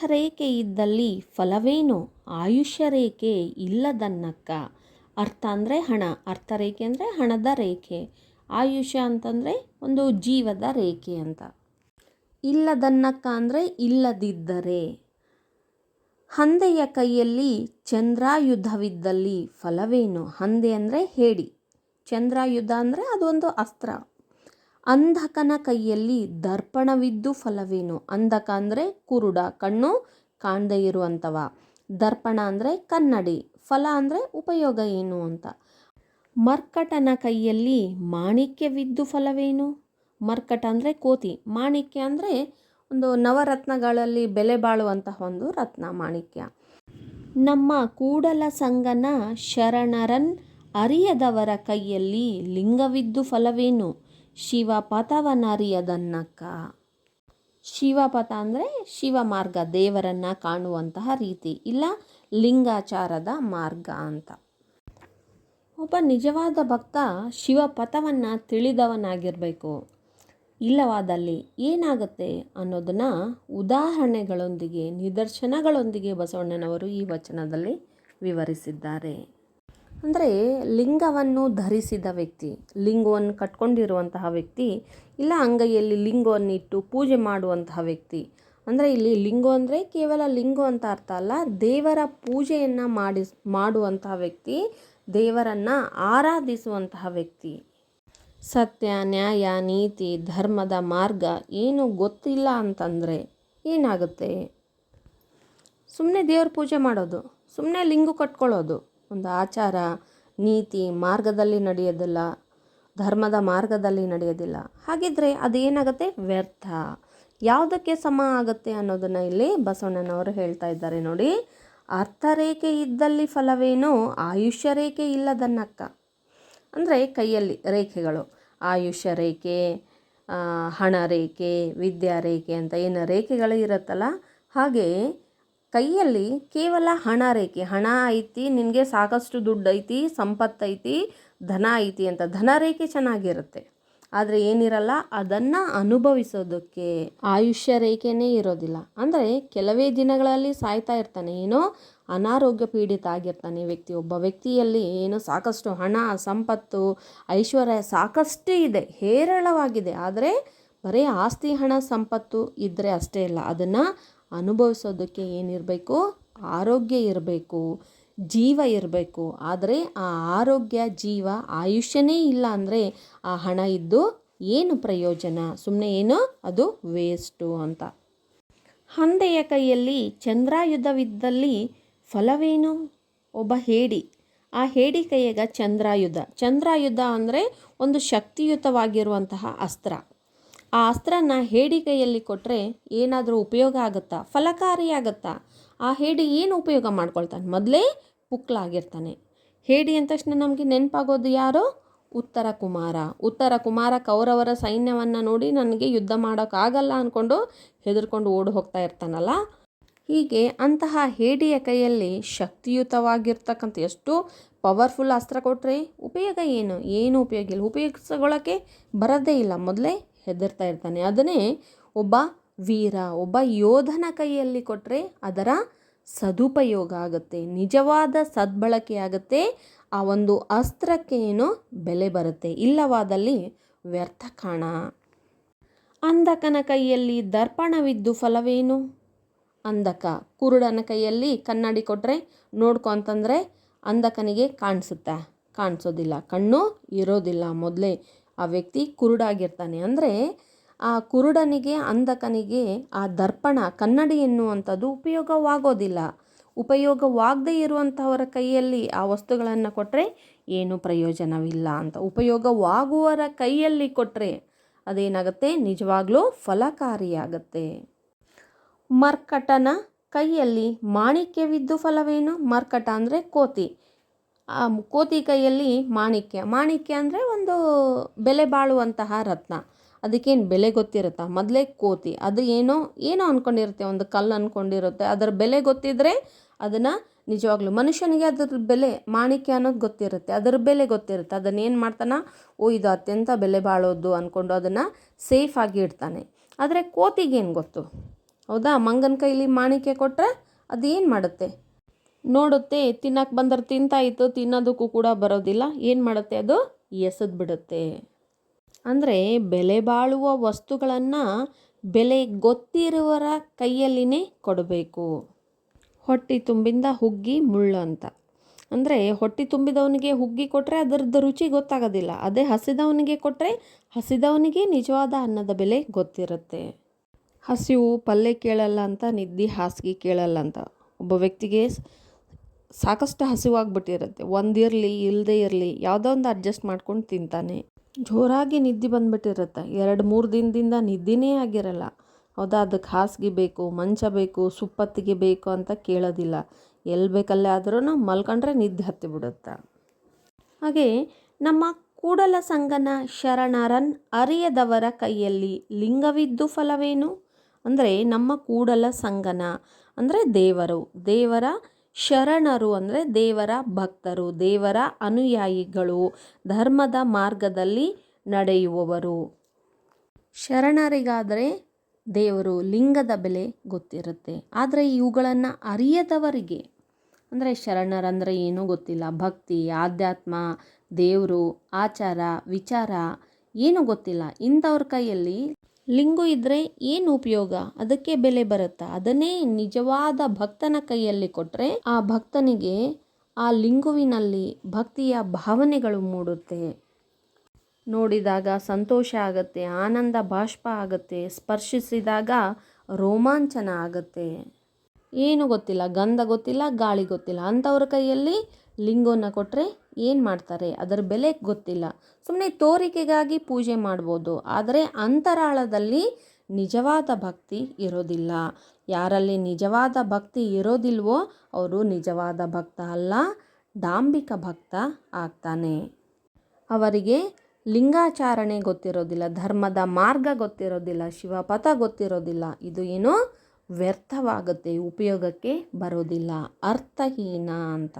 ಅರ್ಥರೇಖೆ ಇದ್ದಲ್ಲಿ ಫಲವೇನು? ಆಯುಷ್ಯ ರೇಖೆ ಇಲ್ಲದನ್ನಕ್ಕ ಅರ್ಥ ಅಂದರೆ ಹಣ. ಅರ್ಥ ರೇಖೆ ಅಂದರೆ ಹಣದ ರೇಖೆ. ಆಯುಷ್ಯ ಅಂತಂದರೆ ಒಂದು ಜೀವದ ರೇಖೆ ಅಂತ. ಇಲ್ಲದನ್ನಕ್ಕ ಅಂದರೆ ಇಲ್ಲದಿದ್ದರೆ. ಹಂದೆಯ ಕೈಯಲ್ಲಿ ಚಂದ್ರಾಯುಧವಿದ್ದಲ್ಲಿ ಫಲವೇನು? ಹಂದೆ ಅಂದರೆ ಹೇಡಿ ಚಂದ್ರಾಯುಧ ಅಂದರೆ ಅದೊಂದು ಅಸ್ತ್ರ. ಅಂಧಕನ ಕೈಯಲ್ಲಿ ದರ್ಪಣವಿದ್ದು ಫಲವೇನು? ಅಂಧಕ ಅಂದರೆ ಕುರುಡ, ಕಣ್ಣು ಕಾಣದೇ ಇರುವಂಥವ ದರ್ಪಣ ಅಂದರೆ ಕನ್ನಡಿ, ಫಲ ಅಂದರೆ ಉಪಯೋಗ ಏನು ಅಂತ. ಮರ್ಕಟನ ಕೈಯಲ್ಲಿ ಮಾಣಿಕ್ಯವಿದ್ದು ಫಲವೇನು? ಮರ್ಕಟ ಅಂದರೆ ಕೋತಿ, ಮಾಣಿಕ್ಯ ಅಂದರೆ ಒಂದು ನವರತ್ನಗಳಲ್ಲಿ ಬೆಲೆ ಬಾಳುವಂತಹ ಒಂದು ರತ್ನ, ಮಾಣಿಕ್ಯ. ನಮ್ಮ ಕೂಡಲ ಸಂಗನ ಶರಣರನ್ ಅರಿಯದವರ ಕೈಯಲ್ಲಿ ಲಿಂಗವಿದ್ದು ಫಲವೇನು? ಶಿವಪಥವನರಿಯದನ್ನಕ್ಕ ಶಿವಪಥ ಅಂದರೆ ಶಿವ ಮಾರ್ಗ ದೇವರನ್ನು ಕಾಣುವಂತಹ ರೀತಿ, ಇಲ್ಲ ಲಿಂಗಾಚಾರದ ಮಾರ್ಗ ಅಂತ. ಒಬ್ಬ ನಿಜವಾದ ಭಕ್ತ ಶಿವಪಥವನ್ನು ತಿಳಿದವನಾಗಿರಬೇಕು. ಇಲ್ಲವಾದಲ್ಲಿ ಏನಾಗುತ್ತೆ ಅನ್ನೋದನ್ನು ಉದಾಹರಣೆಗಳೊಂದಿಗೆ, ನಿದರ್ಶನಗಳೊಂದಿಗೆ ಬಸವಣ್ಣನವರು ಈ ವಚನದಲ್ಲಿ ವಿವರಿಸಿದ್ದಾರೆ. ಅಂದರೆ ಲಿಂಗವನ್ನು ಧರಿಸಿದ ವ್ಯಕ್ತಿ, ಲಿಂಗವನ್ನು ಕಟ್ಕೊಂಡಿರುವಂತಹ ವ್ಯಕ್ತಿ, ಇಲ್ಲ ಅಂಗೈಯಲ್ಲಿ ಲಿಂಗವನ್ನು ಇಟ್ಟು ಪೂಜೆ ಮಾಡುವಂತಹ ವ್ಯಕ್ತಿ. ಅಂದರೆ ಇಲ್ಲಿ ಲಿಂಗ ಅಂದರೆ ಕೇವಲ ಲಿಂಗು ಅಂತ ಅರ್ಥ ಅಲ್ಲ, ದೇವರ ಪೂಜೆಯನ್ನು ಮಾಡಿ ಮಾಡುವಂತಹ ವ್ಯಕ್ತಿ, ದೇವರನ್ನು ಆರಾಧಿಸುವಂತಹ ವ್ಯಕ್ತಿ. ಸತ್ಯ, ನ್ಯಾಯ, ನೀತಿ, ಧರ್ಮದ ಮಾರ್ಗ ಏನು ಗೊತ್ತಿಲ್ಲ ಅಂತಂದರೆ ಏನಾಗುತ್ತೆ? ಸುಮ್ಮನೆ ದೇವ್ರ ಪೂಜೆ ಮಾಡೋದು ಸುಮ್ಮನೆ ಲಿಂಗು ಕಟ್ಕೊಳ್ಳೋದು. ಒಂದು ಆಚಾರ, ನೀತಿ ಮಾರ್ಗದಲ್ಲಿ ನಡೆಯೋದಿಲ್ಲ, ಧರ್ಮದ ಮಾರ್ಗದಲ್ಲಿ ನಡೆಯೋದಿಲ್ಲ. ಹಾಗಿದ್ರೆ ಅದೇನಾಗುತ್ತೆ? ವ್ಯರ್ಥ. ಯಾವುದಕ್ಕೆ ಸಮ ಆಗುತ್ತೆ ಅನ್ನೋದನ್ನು ಇಲ್ಲಿ ಬಸವಣ್ಣನವರು ಹೇಳ್ತಾ ಇದ್ದಾರೆ ನೋಡಿ. ಅರ್ಥರೇಖೆ ಇದ್ದಲ್ಲಿ ಫಲವೇನು ಆಯುಷ್ಯ ರೇಖೆ ಇಲ್ಲದನ್ನಕ್ಕ ಅಂದರೆ ಕೈಯಲ್ಲಿ ರೇಖೆಗಳು. ಆಯುಷ್ಯ ರೇಖೆ ಹಣ ರೇಖೆ ವಿದ್ಯಾ ರೇಖೆ ಅಂತ ಏನು ರೇಖೆಗಳು ಇರುತ್ತಲ್ಲ? ಹಾಗೆ ಕೈಯಲ್ಲಿ ಕೇವಲ ಹಣ ರೇಖೆ, ಹಣ ಐತಿ, ನಿನಗೆ ಸಾಕಷ್ಟು ದುಡ್ಡು ಐತಿ ಸಂಪತ್ತು ಐತಿ, ಧನ ಐತಿ ಅಂತ ಧನ ರೇಖೆ ಚೆನ್ನಾಗಿರುತ್ತೆ. ಆದರೆ ಏನಿರಲ್ಲ, ಅದನ್ನು ಅನುಭವಿಸೋದಕ್ಕೆ ಆಯುಷ್ಯ ರೇಖೆನೇ ಇರೋದಿಲ್ಲ. ಅಂದರೆ ಕೆಲವೇ ದಿನಗಳಲ್ಲಿ ಸಾಯ್ತಾ ಇರ್ತಾನೆ, ಏನೋ ಅನಾರೋಗ್ಯ ಪೀಡಿತ ಆಗಿರ್ತಾನೆ ವ್ಯಕ್ತಿ. ಒಬ್ಬ ವ್ಯಕ್ತಿಯಲ್ಲಿ ಏನು ಸಾಕಷ್ಟು ಹಣ, ಸಂಪತ್ತು, ಐಶ್ವರ್ಯ ಸಾಕಷ್ಟು ಇದೆ, ಹೇರಳವಾಗಿದೆ. ಆದರೆ ಬರೀ ಆಸ್ತಿ, ಹಣ, ಸಂಪತ್ತು ಇದ್ದರೆ ಅಷ್ಟೇ ಇಲ್ಲ. ಅದನ್ನು ಅನುಭವಿಸೋದಕ್ಕೆ ಏನಿರಬೇಕು? ಆರೋಗ್ಯ ಇರಬೇಕು. ಜೀವ ಇರಬೇಕು. ಆದರೆ ಆ ಆರೋಗ್ಯ, ಜೀವ, ಆಯುಷ್ಯನೇ ಇಲ್ಲ ಅಂದರೆ ಆ ಹಣ ಇದ್ದು ಏನು ಪ್ರಯೋಜನ? ಸುಮ್ಮನೆ ಏನು? ಅದು ವೇಸ್ಟು ಅಂತ. ಹಂದೆಯ ಕೈಯಲ್ಲಿ ಚಂದ್ರಾಯುಧವಿದ್ದಲ್ಲಿ ಫಲವೇನು? ಒಬ್ಬ ಹೇಡಿ. ಆ ಹೇಡಿ ಕೈಯಾಗ ಚಂದ್ರಾಯುಧ. ಚಂದ್ರಾಯುಧ ಅಂದರೆ ಒಂದು ಶಕ್ತಿಯುತವಾಗಿರುವಂತಹ ಅಸ್ತ್ರ. ಆ ಅಸ್ತ್ರನ ಹೇಡಿ ಕೈಯಲ್ಲಿ ಕೊಟ್ಟರೆ ಏನಾದರೂ ಉಪಯೋಗ ಆಗುತ್ತಾ? ಫಲಕಾರಿಯಾಗುತ್ತಾ? ಆ ಹೇಡಿ ಏನು ಉಪಯೋಗ ಮಾಡ್ಕೊಳ್ತಾನೆ? ಮೊದಲೇ ಪುಕ್ಲಾಗಿರ್ತಾನೆ. ಹೇಡಿ ಅಂದ ತಕ್ಷಣ ನಮಗೆ ನೆನಪಾಗೋದು ಯಾರು? ಉತ್ತರ ಕುಮಾರ. ಉತ್ತರ ಕುಮಾರ ಕೌರವರ ಸೈನ್ಯವನ್ನು ನೋಡಿ ನನಗೆ ಯುದ್ಧ ಮಾಡೋಕ್ಕಾಗಲ್ಲ ಅಂದ್ಕೊಂಡು ಹೆದರ್ಕೊಂಡು ಓಡಿ ಹೋಗ್ತಾ ಇರ್ತಾನಲ್ಲ? ಹೀಗೆ ಅಂತಹ ಹೇಡಿಯ ಕೈಯಲ್ಲಿ ಶಕ್ತಿಯುತವಾಗಿರ್ತಕ್ಕಂಥ ಎಷ್ಟು ಪವರ್ಫುಲ್ ಅಸ್ತ್ರ ಕೊಟ್ಟರೆ ಉಪಯೋಗ ಏನು? ಏನು ಉಪಯೋಗ ಇಲ್ಲ. ಉಪಯೋಗಿಸ್ಕೊಳ್ಳೋಕ್ಕೆ ಬರೋದೇ ಇಲ್ಲ. ಮೊದಲೇ ಹೆದರ್ತಾ ಇರ್ತಾನೆ. ಅದನ್ನೇ ಒಬ್ಬ ವೀರ, ಒಬ್ಬ ಯೋಧನ ಕೈಯಲ್ಲಿ ಕೊಟ್ಟರೆ ಅದರ ಸದುಪಯೋಗ ಆಗುತ್ತೆ, ನಿಜವಾದ ಸದ್ಬಳಕೆ ಆಗುತ್ತೆ, ಆ ಒಂದು ಅಸ್ತ್ರಕ್ಕೆ ಏನು ಬೆಲೆ ಬರುತ್ತೆ, ಇಲ್ಲವಾದಲ್ಲಿ ವ್ಯರ್ಥ ಕಾಣ. ಅಂಧಕನ ಕೈಯಲ್ಲಿ ದರ್ಪಣವಿದ್ದು ಫಲವೇನು? ಅಂಧಕ. ಕುರುಡನ ಕೈಯಲ್ಲಿ ಕನ್ನಡಿ ಕೊಟ್ಟರೆ ನೋಡ್ಕೊ ಅಂತಂದರೆ ಅಂಧಕನಿಗೆ ಕಾಣಿಸುತ್ತಾ? ಕಾಣಿಸೋದಿಲ್ಲ. ಕಣ್ಣು ಇರೋದಿಲ್ಲ ಮೊದಲೇ. ಆ ವ್ಯಕ್ತಿ ಕುರುಡಾಗಿರ್ತಾನೆ. ಅಂದರೆ ಆ ಕುರುಡನಿಗೆ, ಅಂಧಕನಿಗೆ ಆ ದರ್ಪಣ, ಕನ್ನಡಿ ಎನ್ನುವಂಥದ್ದು ಉಪಯೋಗವಾಗೋದಿಲ್ಲ. ಉಪಯೋಗವಾಗದೇ ಇರುವಂಥವರ ಕೈಯಲ್ಲಿ ಆ ವಸ್ತುಗಳನ್ನು ಕೊಟ್ಟರೆ ಏನು ಪ್ರಯೋಜನವಿಲ್ಲ ಅಂತ. ಉಪಯೋಗವಾಗುವವರ ಕೈಯಲ್ಲಿ ಕೊಟ್ಟರೆ ಅದೇನಾಗುತ್ತೆ? ನಿಜವಾಗ್ಲೂ ಫಲಕಾರಿಯಾಗತ್ತೆ. ಮರ್ಕಟನ ಕೈಯಲ್ಲಿ ಮಾಣಿಕ್ಯವಿದ್ದು ಫಲವೇನು? ಮರ್ಕಟ ಅಂದರೆ ಕೋತಿ. ಆ ಕೋತಿ ಕೈಯಲ್ಲಿ ಮಾಣಿಕ್ಯ. ಮಾಣಿಕ್ಯ ಅಂದರೆ ಒಂದು ಬೆಲೆ ಬಾಳುವಂತಹ ರತ್ನ. ಅದಕ್ಕೇನು ಬೆಲೆ ಗೊತ್ತಿರುತ್ತಾ? ಮೊದಲೇ ಕೋತಿ. ಅದು ಏನೋ ಏನೋ ಅಂದ್ಕೊಂಡಿರುತ್ತೆ ಒಂದು ಕಲ್ಲು ಅಂದ್ಕೊಂಡಿರುತ್ತೆ ಅದರ ಬೆಲೆ ಗೊತ್ತಿದ್ದರೆ ಅದನ್ನು ನಿಜವಾಗ್ಲೂ ಮನುಷ್ಯನಿಗೆ ಅದ್ರ ಬೆಲೆ, ಮಾಣಿಕ್ಯ ಅನ್ನೋದು ಗೊತ್ತಿರುತ್ತೆ. ಅದರ ಬೆಲೆ ಗೊತ್ತಿರುತ್ತೆ. ಅದನ್ನೇನು ಮಾಡ್ತಾನೆ? ಓ, ಇದು ಅತ್ಯಂತ ಬೆಲೆ ಬಾಳೋದು ಅಂದ್ಕೊಂಡು ಅದನ್ನು ಸೇಫಾಗಿ ಇಡ್ತಾನೆ. ಆದರೆ ಕೋತಿಗೇನು ಗೊತ್ತು? ಹೌದಾ? ಮಂಗನ ಕೈಲಿ ಮಾಣಿಕ್ಯ ಕೊಟ್ಟರೆ ಅದೇನು ಮಾಡುತ್ತೆ? ನೋಡುತ್ತೆ ತಿನ್ನಕ್ಕೆ ಬಂದರೆ ತಿಂತಾಯಿತ್ತು, ತಿನ್ನೋದಕ್ಕೂ ಕೂಡ ಬರೋದಿಲ್ಲ. ಏನು ಮಾಡುತ್ತೆ ಅದು? ಎಸೆದು ಬಿಡುತ್ತೆ. ಅಂದರೆ ಬೆಲೆ ಬಾಳುವ ವಸ್ತುಗಳನ್ನು ಬೆಲೆ ಗೊತ್ತಿರುವರ ಕೈಯಲ್ಲಿನೇ ಕೊಡಬೇಕು. ಹೊಟ್ಟೆ ತುಂಬಿಂದ ಹುಗ್ಗಿ ಮುಳ್ಳು ಅಂತ. ಅಂದರೆ ಹೊಟ್ಟೆ ತುಂಬಿದವನಿಗೆ ಹುಗ್ಗಿ ಕೊಟ್ಟರೆ ಅದರದ್ದು ರುಚಿ ಗೊತ್ತಾಗೋದಿಲ್ಲ. ಅದೇ ಹಸಿದವನಿಗೆ ಕೊಟ್ಟರೆ ಹಸಿದವನಿಗೆ ನಿಜವಾದ ಅನ್ನದ ಬೆಲೆ ಗೊತ್ತಿರುತ್ತೆ. ಹಸಿವು ಪಲ್ಯ ಕೇಳಲ್ಲ ಅಂತ, ನಿದ್ದೆ ಹಾಸಿಗೆ ಕೇಳಲ್ಲ ಅಂತ. ಒಬ್ಬ ವ್ಯಕ್ತಿಗೆ ಸಾಕಷ್ಟು ಹಸಿವಾಗ್ಬಿಟ್ಟಿರುತ್ತೆ. ಒಂದಿರಲಿ ಇಲ್ಲದೇ ಇರಲಿ ಯಾವುದೋ ಒಂದು ಅಡ್ಜಸ್ಟ್ ಮಾಡ್ಕೊಂಡು ತಿಂತಾನೆ. ಜೋರಾಗಿ ನಿದ್ದೆ ಬಂದ್ಬಿಟ್ಟಿರುತ್ತೆ. ಎರಡು, ಮೂರು ದಿನದಿಂದ ನಿದ್ದೆನೇ ಆಗಿರಲ್ಲ. ಹೌದಾ? ಅದಕ್ಕೆ ಹಾಸಿಗೆ ಬೇಕು, ಮಂಚ ಬೇಕು, ಸುಪ್ಪತ್ತಿಗೆ ಬೇಕು ಅಂತ ಕೇಳೋದಿಲ್ಲ. ಎಲ್ಲಿ ಬೇಕಲ್ಲೇ ಆದರೂ ಮಲ್ಕೊಂಡ್ರೆ ನಿದ್ದೆ ಹತ್ತಿಬಿಡುತ್ತೆ ಹಾಗೆ ನಮ್ಮ ಕೂಡಲ ಸಂಗನ ಶರಣರನ್ ಅರಿಯದವರ ಕೈಯಲ್ಲಿ ಲಿಂಗವಿದ್ದು ಫಲವೇನು? ಅಂದರೆ ನಮ್ಮ ಕೂಡಲ ಸಂಗನ ಅಂದರೆ ದೇವರು. ದೇವರ ಶರಣರು ಅಂದರೆ ದೇವರ ಭಕ್ತರು, ದೇವರ ಅನುಯಾಯಿಗಳು, ಧರ್ಮದ ಮಾರ್ಗದಲ್ಲಿ ನಡೆಯುವವರು. ಶರಣರಿಗಾದರೆ ದೇವರು ಲಿಂಗದ ಬೆಲೆ ಗೊತ್ತಿರುತ್ತೆ. ಆದರೆ ಇವುಗಳನ್ನು ಅರಿಯದವರಿಗೆ, ಅಂದರೆ ಶರಣರಂದರೆ ಏನೂ ಗೊತ್ತಿಲ್ಲ. ಭಕ್ತಿ, ಆಧ್ಯಾತ್ಮ, ದೇವರು, ಆಚಾರ, ವಿಚಾರ ಏನೂ ಗೊತ್ತಿಲ್ಲ. ಇಂಥವ್ರ ಕೈಯಲ್ಲಿ ಲಿಂಗು ಇದ್ದರೆ ಏನು ಉಪಯೋಗ? ಅದಕ್ಕೆ ಬೆಲೆ ಬರುತ್ತಾ? ಅದನ್ನೇ ನಿಜವಾದ ಭಕ್ತನ ಕೈಯಲ್ಲಿ ಕೊಟ್ಟರೆ ಆ ಭಕ್ತನಿಗೆ ಆ ಲಿಂಗುವಿನಲ್ಲಿ ಭಕ್ತಿಯ ಭಾವನೆಗಳು ಮೂಡುತ್ತೆ. ನೋಡಿದಾಗ ಸಂತೋಷ ಆಗುತ್ತೆ, ಆನಂದ ಬಾಷ್ಪ ಆಗುತ್ತೆ, ಸ್ಪರ್ಶಿಸಿದಾಗ ರೋಮಾಂಚನ ಆಗುತ್ತೆ. ಏನು ಗೊತ್ತಿಲ್ಲ, ಗಂಧ ಗೊತ್ತಿಲ್ಲ, ಗಾಳಿ ಗೊತ್ತಿಲ್ಲ. ಅಂಥವ್ರ ಕೈಯಲ್ಲಿ ಲಿಂಗನ ಕೊಟ್ಟರೆ ಏನು ಮಾಡ್ತಾರೆ? ಅದರ ಬೆಲೆ ಗೊತ್ತಿಲ್ಲ. ಸುಮ್ಮನೆ ತೋರಿಕೆಗಾಗಿ ಪೂಜೆ ಮಾಡ್ಬೋದು. ಆದರೆ ಅಂತರಾಳದಲ್ಲಿ ನಿಜವಾದ ಭಕ್ತಿ ಇರೋದಿಲ್ಲ. ಯಾರಲ್ಲಿ ನಿಜವಾದ ಭಕ್ತಿ ಇರೋದಿಲ್ವೋ ಅವರು ನಿಜವಾದ ಭಕ್ತ ಅಲ್ಲ, ಡಾಂಬಿಕ ಭಕ್ತ ಆಗ್ತಾನೆ. ಅವರಿಗೆ ಲಿಂಗಾಚಾರಣೆ ಗೊತ್ತಿರೋದಿಲ್ಲ, ಧರ್ಮದ ಮಾರ್ಗ ಗೊತ್ತಿರೋದಿಲ್ಲ, ಶಿವಪಥ ಗೊತ್ತಿರೋದಿಲ್ಲ. ಇದು ಏನೋ ವ್ಯರ್ಥವಾಗುತ್ತೆ, ಉಪಯೋಗಕ್ಕೆ ಬರೋದಿಲ್ಲ, ಅರ್ಥಹೀನ ಅಂತ.